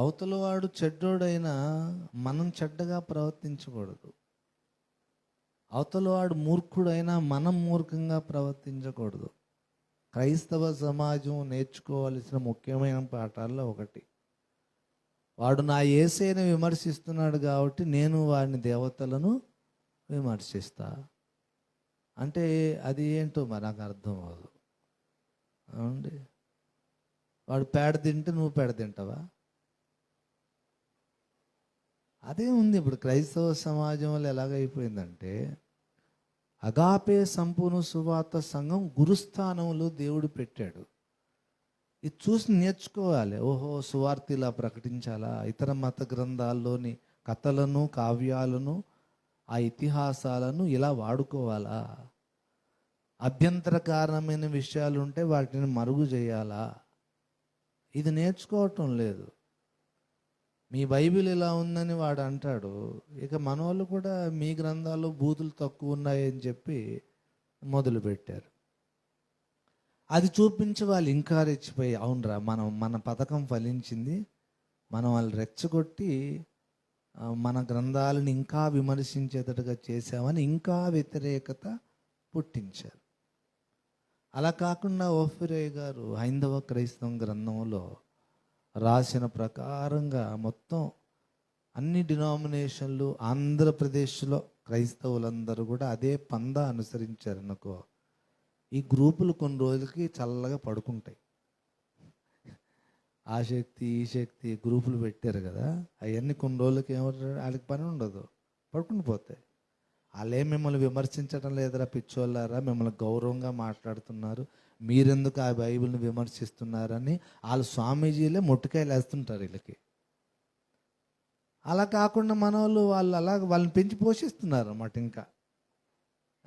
అవతల వాడు చెడ్డోడైనా మనం చెడ్డగా ప్రవర్తించకూడదు. అవతల వాడు మూర్ఖుడైనా మనం మూర్ఖంగా ప్రవర్తించకూడదు. క్రైస్తవ సమాజం నేర్చుకోవాల్సిన ముఖ్యమైన పాఠాల్లో ఒకటి. వాడు నా ఏసైని విమర్శిస్తున్నాడు కాబట్టి నేను వాడిని దేవతలను విమర్శిస్తా. అంటే అది ఏంటో మరి నాకు అర్థం అవదు అవునండి. వాడు పేడ తింటే నువ్వు పేడ తింటావా? అదే ఉంది ఇప్పుడు క్రైస్తవ సమాజంలో ఎలాగైపోయిందంటే అగాపే సంపూర్ణ సువార్త సంఘం గురుస్థానంలో దేవుడు పెట్టాడు. ఇది చూసి నేర్చుకోవాలి. ఓహో సువార్త ఇలా ప్రకటించాలా? ఇతర మత గ్రంథాల్లోని కథలను కావ్యాలను ఆ ఇతిహాసాలను ఇలా వాడుకోవాలా? అభ్యంతరకారణమైన విషయాలు ఉంటే వాటిని మరుగు చేయాలా? ఇది నేర్చుకోవటం లేదు. మీ బైబిల్ ఇలా ఉందని వాడు అంటాడు ఇక మన వాళ్ళు కూడా మీ గ్రంథాలు బూతులు తక్కువ ఉన్నాయని చెప్పి మొదలుపెట్టారు. అది చూపించి వాళ్ళు ఇంకా రెచ్చిపోయి అవునరా మనం మన పథకం ఫలించింది మనం వాళ్ళు రెచ్చగొట్టి మన గ్రంథాలను ఇంకా విమర్శించేటట్టుగా చేశామని ఇంకా వ్యతిరేకత పుట్టించారు. అలా కాకుండా ఓఫిరే గారు హైందవ క్రైస్తవం గ్రంథంలో రాసిన ప్రకారంగా మొత్తం అన్ని డినామినేషన్లు ఆంధ్రప్రదేశ్లో క్రైస్తవులందరూ కూడా అదే పంద అనుసరించారు అనుకో. ఈ గ్రూపులు కొన్ని రోజులకి చల్లగా పడుకుంటాయి. ఆ శక్తి ఈ శక్తి గ్రూపులు పెట్టారు కదా. అవన్నీ కొన్ని రోజులకి ఏమంటారు వాళ్ళకి పని ఉండదు. పడుకుని పోతాయి. వాళ్ళే మిమ్మల్ని విమర్శించడం లేదురా పిచ్చోళ్ళారా? మిమ్మల్ని గౌరవంగా మాట్లాడుతున్నారు. మీరెందుకు ఆ బైబిల్ని విమర్శిస్తున్నారని వాళ్ళు స్వామీజీలే మొట్టుకాయలు వేస్తుంటారు వీళ్ళకి. అలా కాకుండా మన వాళ్ళు వాళ్ళు అలా వాళ్ళని పెంచి పోషిస్తున్నారు అన్నమాట ఇంకా.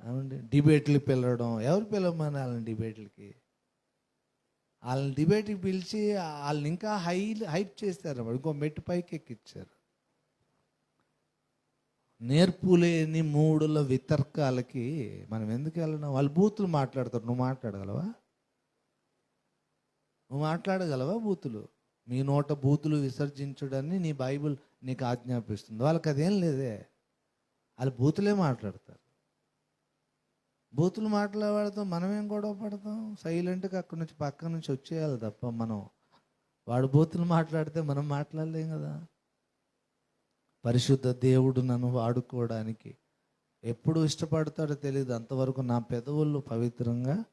ఏమండి? డిబేట్లు పిలవడం. ఎవరు పిలవమని వాళ్ళని డిబేట్లకి? వాళ్ళని డిబేట్కి పిలిచి వాళ్ళని ఇంకా హై హైప్ చేస్తారు అన్నమాట. ఇంకో మెట్టు పైకి ఎక్కిచ్చారు నేర్పులేని మూడుల వితర్కాలకి మనం ఎందుకు వెళ్ళడం వాళ్ళు బూతులు మాట్లాడతారు. నువ్వు మాట్లాడగలవా? నువ్వు మాట్లాడగలవా బూతులు? మీ నోట బూతులు విసర్జించుడని నీ బైబిల్ నీకు ఆజ్ఞాపిస్తుంది. వాళ్ళకి అదేం లేదే. వాళ్ళు బూతులే మాట్లాడతారు. బూతులు మాట్లాడతాం మనమేం గొడవ పడతాం? సైలెంట్గా అక్కడి నుంచి పక్క నుంచి వచ్చేయాలి తప్ప మనం. వాడు బూతులు మాట్లాడితే మనం మాట్లాడలేం కదా. పరిశుద్ధ దేవుడు నన్ను వాడుకోవడానికి ఎప్పుడు ఇష్టపడతాడో తెలియదు అంతవరకు నా పెదవులు పవిత్రంగా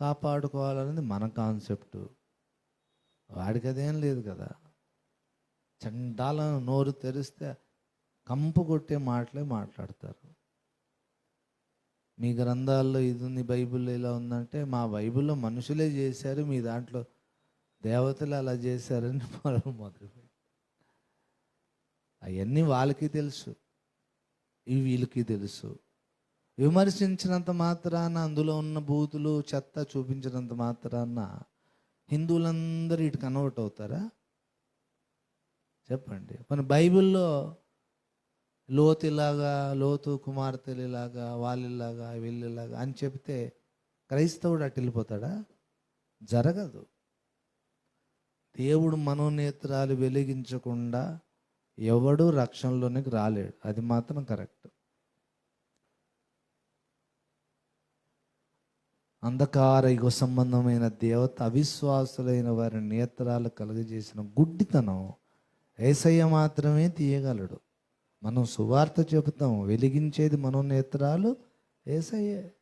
కాపాడుకోవాలనేది మన కాన్సెప్ట్. వాడికి అదేం లేదు కదా. చండాలను నోరు తెరిస్తే కంపు కొట్టే మాటలే మాట్లాడతారు. మీ గ్రంథాల్లో ఇది ఉంది బైబిల్లో ఇలా ఉందంటే మా బైబిల్లో మనుషులే చేశారు మీ దాంట్లో దేవతలు అలా చేశారని మనం మొదలుపెట్టి అవన్నీ వాళ్ళకి తెలుసు. ఇవి వీళ్ళకి తెలుసు. విమర్శించినంత మాత్రాన అందులో ఉన్న బూతులు చెత్త చూపించినంత మాత్రాన హిందువులందరూ ఇటు కన్వర్ట్ అవుతారా? చెప్పండి. మన బైబిల్లో లోతులాగా లోతు కుమార్తెలాగా వాళ్ళలాగా వీళ్ళలాగా అని చెప్తే క్రైస్తవుడు అటు వెళ్ళిపోతాడా? జరగదు. దేవుడు మనోనేత్రాలు వెలిగించకుండా ఎవడు రక్షణలోనికి రాలేడు. అది మాత్రం కరెక్ట్. అంధకార యుగ సంబంధమైన దేవత అవిశ్వాసులైన వారి నేత్రాలు కలుగజేసిన గుడ్డితనం ఏసయ్య మాత్రమే తీయగలడు. మనం సువార్త చెబుతాం వెలిగించేది మనోనేత్రాలు ఏసయ్యే.